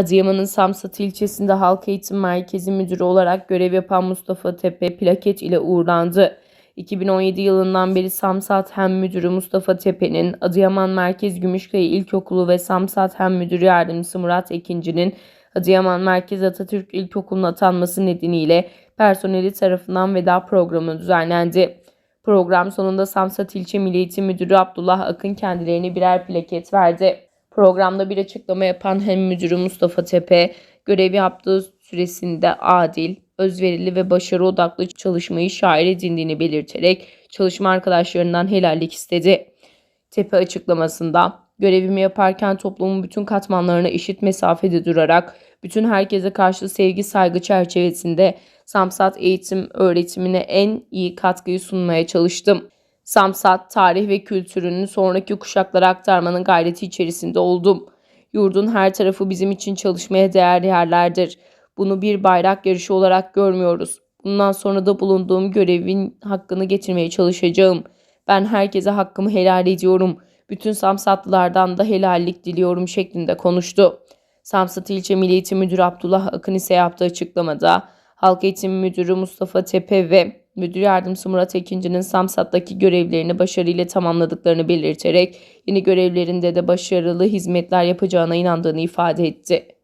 Adıyaman'ın Samsat ilçesinde Halk Eğitim Merkezi Müdürü olarak görev yapan Mustafa Tepe plaket ile uğurlandı. 2017 yılından beri Samsat Hem Müdürü Mustafa Tepe'nin Adıyaman Merkez Gümüşkaya İlkokulu ve Samsat Hem Müdürü Yardımcısı Murat Ekinci'nin Adıyaman Merkez Atatürk İlkokulu'na atanması nedeniyle personeli tarafından veda programı düzenlendi. Program sonunda Samsat İlçe Milli Eğitim Müdürü Abdullah Akın kendilerine birer plaket verdi. Programda bir açıklama yapan hem müdürü Mustafa Tepe, görev yaptığı süresinde adil, özverili ve başarı odaklı çalışmayı şair edindiğini belirterek çalışma arkadaşlarından helallik istedi. Tepe açıklamasında görevimi yaparken toplumun bütün katmanlarına eşit mesafede durarak bütün herkese karşı sevgi saygı çerçevesinde Samsat eğitim öğretimine en iyi katkıyı sunmaya çalıştım. Samsat tarih ve kültürünü sonraki kuşaklara aktarmanın gayreti içerisinde oldum. Yurdun her tarafı bizim için çalışmaya değer yerlerdir. Bunu bir bayrak yarışı olarak görmüyoruz. Bundan sonra da bulunduğum görevin hakkını getirmeye çalışacağım. Ben herkese hakkımı helal ediyorum. Bütün Samsatlılardan da helallik diliyorum şeklinde konuştu. Samsat İlçe Milli Eğitim Müdürü Abdullah Akın ise yaptığı açıklamada Halk Eğitim Müdürü Mustafa Tepe ve Müdür Yardımcısı Murat Ekinci'nin Samsat'taki görevlerini başarıyla tamamladıklarını belirterek yeni görevlerinde de başarılı hizmetler yapacağına inandığını ifade etti.